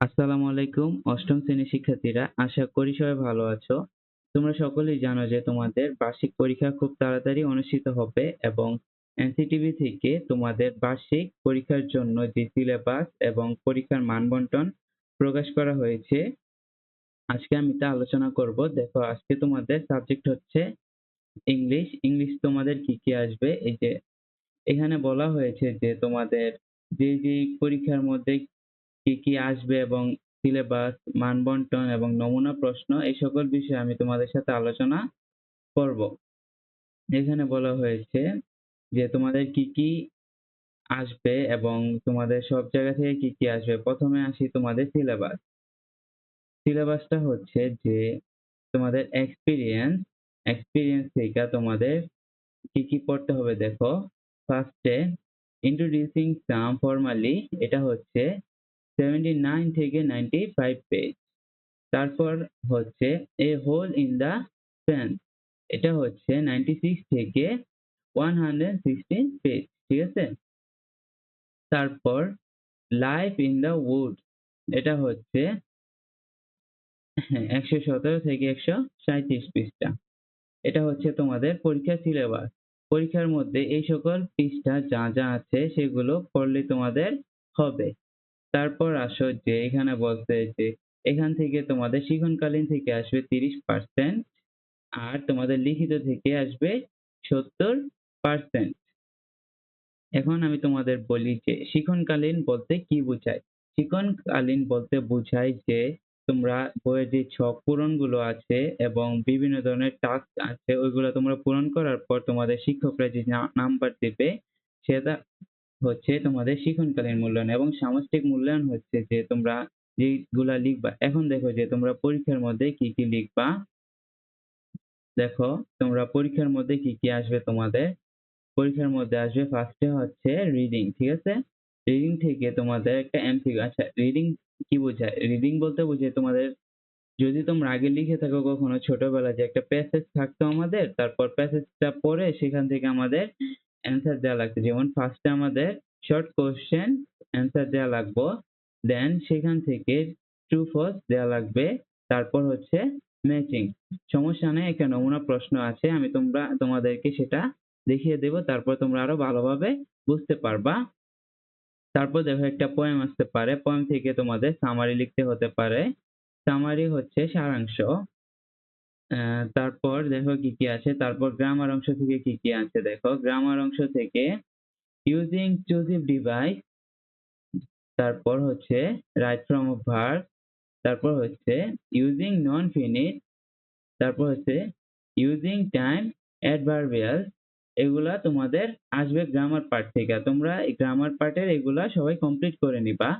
আসসালামু আলাইকুম, অষ্টম শ্রেণির শিক্ষার্থীরা, আশা করি সবাই ভালো আছো। তোমরা সকলেই জানো যে তোমাদের বার্ষিক পরীক্ষা খুব তাড়াতাড়ি অনুষ্ঠিত হবে এবং এনসিটিভি থেকে তোমাদের বার্ষিক পরীক্ষার জন্য যে সিলেবাস এবং পরীক্ষার মানবন্টন প্রকাশ করা হয়েছে, আজকে আমি তা আলোচনা করব। দেখো, আজকে তোমাদের সাবজেক্ট হচ্ছে ইংলিশ ইংলিশ তোমাদের কি কি আসবে? এই যে, এখানে বলা হয়েছে যে তোমাদের যে যে পরীক্ষার মধ্যে কি কি আসবে এবং সিলেবাস মানবন্টন এবং নমুনা প্রশ্ন, এই সকল বিষয়ে আমি তোমাদের সাথে আলোচনা করব। এখানে বলা হয়েছে যে তোমাদের কি কি আসবে এবং তোমাদের সব জায়গা থেকে কি কি আসবে। প্রথমে আসি তোমাদের সিলেবাস সিলেবাসটা হচ্ছে যে তোমাদের এক্সপিরিয়েন্স এক্সপিরিয়েন্স থেকে তোমাদের কি কি পড়তে হবে দেখো। ফার্স্টে ইন্ট্রোডিউসিং সাম ফর্মালি এটা হচ্ছে সেভেন্টি নাইন থেকে নাইনটি ফাইভ পেজ তারপর হচ্ছে a whole in the sense এটা হচ্ছে নাইনটি সিক্স থেকে ওয়ান হান্ড্রেড সিক্সটিন পেজ ঠিক আছে? তারপর লাইফ ইন দ্য উড এটা হচ্ছে একশো সতেরো থেকে একশো সাঁত্রিশ পৃষ্ঠা। এটা হচ্ছে তোমাদের পরীক্ষার সিলেবাস পরীক্ষার মধ্যে এই সকল পৃষ্ঠা যা যা আছে সেগুলো পড়লে তোমাদের হবে। তারপর আসো যে এখানে বলছে যে এখান থেকে তোমাদের শিখনকালীন থেকে আসবে তিরিশ পার্সেন্ট আর তোমাদের লিখিত থেকে আসবে সত্তর পার্সেন্ট এখন আমি তোমাদের বলি যে শিখনকালীন বলতে কি বোঝায়? শিখনকালীন বলতে বোঝায় যে তোমরা বইয়ের যে ছক পূরণগুলো আছে এবং বিভিন্ন ধরনের টাস্ক আছে, ওইগুলো তোমরা পূরণ করার পর তোমাদের শিক্ষকরা যে নাম্বার দেবে সেটা হচ্ছে তোমাদের শিখনকালীন মূল্যায়ন এবং সামষ্টিক মূল্যায়ন হচ্ছে যে তোমরা যেগুলা লিখবা। এখন দেখো যে তোমরা পরীক্ষার মধ্যে কি কি লিখবা? দেখো, তোমরা পরীক্ষার মধ্যে কি কি আসবে তোমাদের? পরীক্ষার মধ্যে আসবে ফার্স্টে হচ্ছে রিডিং ঠিক আছে? রিডিং থেকে তোমাদের একটা এমসিকিউ আচ্ছা রিডিং কি বোঝায়? রিডিং বলতে বোঝায় তোমাদের যদি তোমরা আগে লিখে থাকো কখনো ছোটবেলায় যে একটা প্যাসেজ থাকতো আমাদের, তারপর প্যাসেজটা পড়ে সেখান থেকে আমাদের অ্যান্সার দেওয়া লাগতো যেমন ফার্স্টে আমাদের শর্ট কোশ্চেন অ্যান্সার দেওয়া লাগবে দেন সেখান থেকে ট্রু ফলস দেওয়া লাগবে, তারপর হচ্ছে ম্যাচিং সমস্যা নেই, একটা নমুনা প্রশ্ন আছে, আমি তোমরা, তোমাদেরকে সেটা দেখিয়ে দেব, তারপর তোমরা আরও ভালোভাবে বুঝতে পারবা। তারপর দেখো একটা পোয়েম আসতে পারে পোয়েম থেকে তোমাদের সামারি লিখতে হতে পারে। সামারি হচ্ছে সারাংশ। তারপর দেখো কি কি আছে? তারপর গ্রামার অংশ থেকে কি কি আছে দেখো? গ্রামার অংশ থেকে ইউজিং চুজিভ ডিভাইস তারপর হচ্ছে রাইট ফ্রম ভার্ব তারপর হচ্ছে ইউজিং নন ফিনিট তারপর হচ্ছে ইউজিং টাইম অ্যাডভার্বিয়াল এগুলা তোমাদের আসবে গ্রামার পার্ট থেকে। তোমরা গ্রামার পার্টের এগুলা সবাই কমপ্লিট করে নিবা।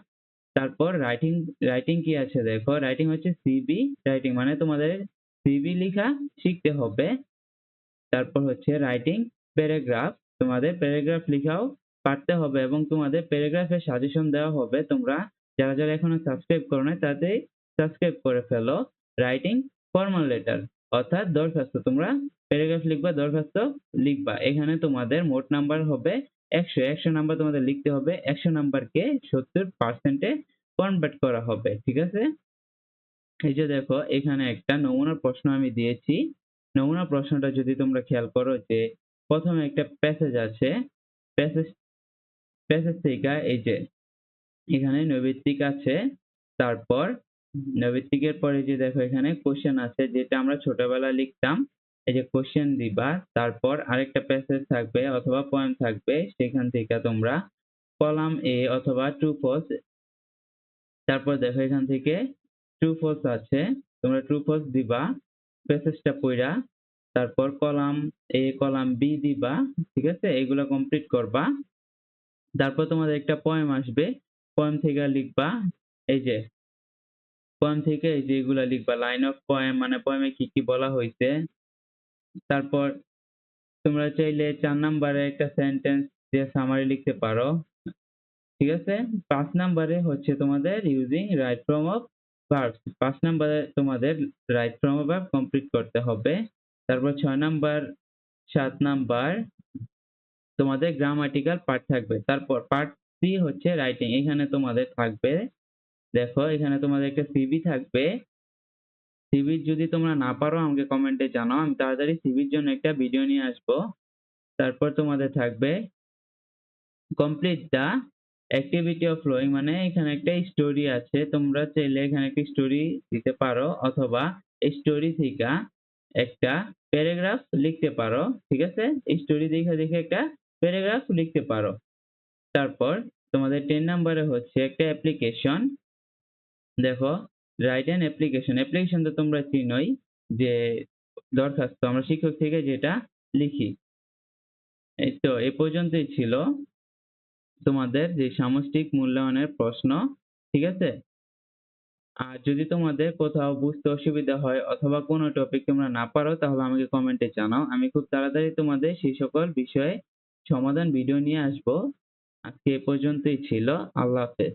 তারপর রাইটিং রাইটিং কি আছে দেখো? রাইটিং হচ্ছে সিবি রাইটিং মানে তোমাদের সিবি লেখা শিখতে হবে। তারপর হচ্ছে রাইটিং প্যারাগ্রাফ তোমাদের প্যারাগ্রাফ লেখাও পারতে হবে এবং তোমাদের প্যারাগ্রাফের সাজেশন দেওয়া হবে। তোমরা যারা যারা এখনও সাবস্ক্রাইব করো না তাতেই সাবস্ক্রাইব করে ফেলো। রাইটিং ফর্মাল লেটার অর্থাৎ দরখাস্ত। তোমরা প্যারাগ্রাফ লিখবা, দরখাস্ত লিখবা। এখানে তোমাদের মোট নাম্বার হবে একশো। একশো নাম্বার তোমাদের লিখতে হবে। একশো নাম্বারকে সত্তর পার্সেন্টে কনভার্ট করা হবে। ঠিক আছে? এই যে দেখো, এখানে একটা নমুনা প্রশ্ন আমি দিয়েছি। নমুনা প্রশ্নটা যদি তোমরা খেয়াল করো যে, প্রথমে একটা প্যাসেজ আছে। প্যাসেজ প্যাসেজ থেকে এই যে, এখানে নৈবিত্তিক আছে। তারপর নৈবিত্তিকের পরে যে দেখো, এখানে কোশ্চেন আছে, যেটা আমরা ছোটবেলায় লিখতাম। এই যে কোশ্চেন দিবা, তারপর আরেকটা প্যাসেজ থাকবে অথবা পয়েন্ট থাকবে, সেখান থেকে তোমরা কলাম এ অথবা টু ফলস তারপর দেখো এখান থেকে ট্রু ফলস আছে, তোমরা ট্রু ফলস দিবা প্যাসেজটা পড়া তারপর কলাম এ কলাম বি দিবা, ঠিক আছে? এগুলো কমপ্লিট করবা। তারপর তোমাদের একটা পয়েম আসবে পয়েম থেকে লিখবা, এই যে পয়েম থেকে এই যে এগুলা লিখবা লাইন অফ পয়েম মানে পয়েমে কি কি বলা হয়েছে তারপর তোমরা চাইলে চার নাম্বারে একটা সেন্টেন্স দিয়ে সামারি লিখতে পারো, ঠিক আছে? পাঁচ নাম্বারে হচ্ছে তোমাদের using right from of verbs পাঁচ নাম্বারে তোমাদের রাইট ফ্রম ভার্ব কমপ্লিট করতে হবে। তারপর ছয় নাম্বার সাত নাম্বার তোমাদের গ্রামাটিক্যাল পার্ট থাকবে। তারপর পার্ট থ্রি হচ্ছে রাইটিং এখানে তোমাদের থাকবে। দেখো, এখানে তোমাদের একটা সিভি থাকবে। সিভি যদি তোমরা না পারো, আমাকে কমেন্টে জানাও। আমি তাড়াতাড়ি সিভির জন্য একটা ভিডিও নিয়ে আসব। তারপর তোমাদের থাকবে complete the activity of flowing মানে এখানে একটা স্টোরি আছে, তোমরা চাইলে এখানে একটা স্টোরি দিতে পারো অথবা স্টোরি থেকে একটা প্যারাগ্রাফ লিখতে পারো, ঠিক আছে? স্টোরি দেখে দেখে একটা প্যারাগ্রাফ লিখতে পারো। তারপর তোমাদের টেন নাম্বারে হচ্ছে একটা অ্যাপ্লিকেশন দেখো রাইট অ্যান অ্যাপ্লিকেশন অ্যাপ্লিকেশন তো তোমরা চিনোই যে দরখাস্ত। আমরা শিক্ষক থেকে যেটা লিখি। এই তো, এ পর্যন্তই ছিল। তোমাদের যে সামষ্টিক মূল্যায়নের প্রশ্ন, ঠিক আছে? আর যদি তোমাদের কোথাও বুঝতে অসুবিধা হয় অথবা কোনো টপিক তোমরা না পারো, তাহলে আমাকে কমেন্টে জানাও। আমি খুব তাড়াতাড়ি তোমাদের সেই সকল বিষয়ে সমাধান ভিডিও নিয়ে আসব। আজকে এ পর্যন্তই ছিল। আল্লাহ হাফেজ।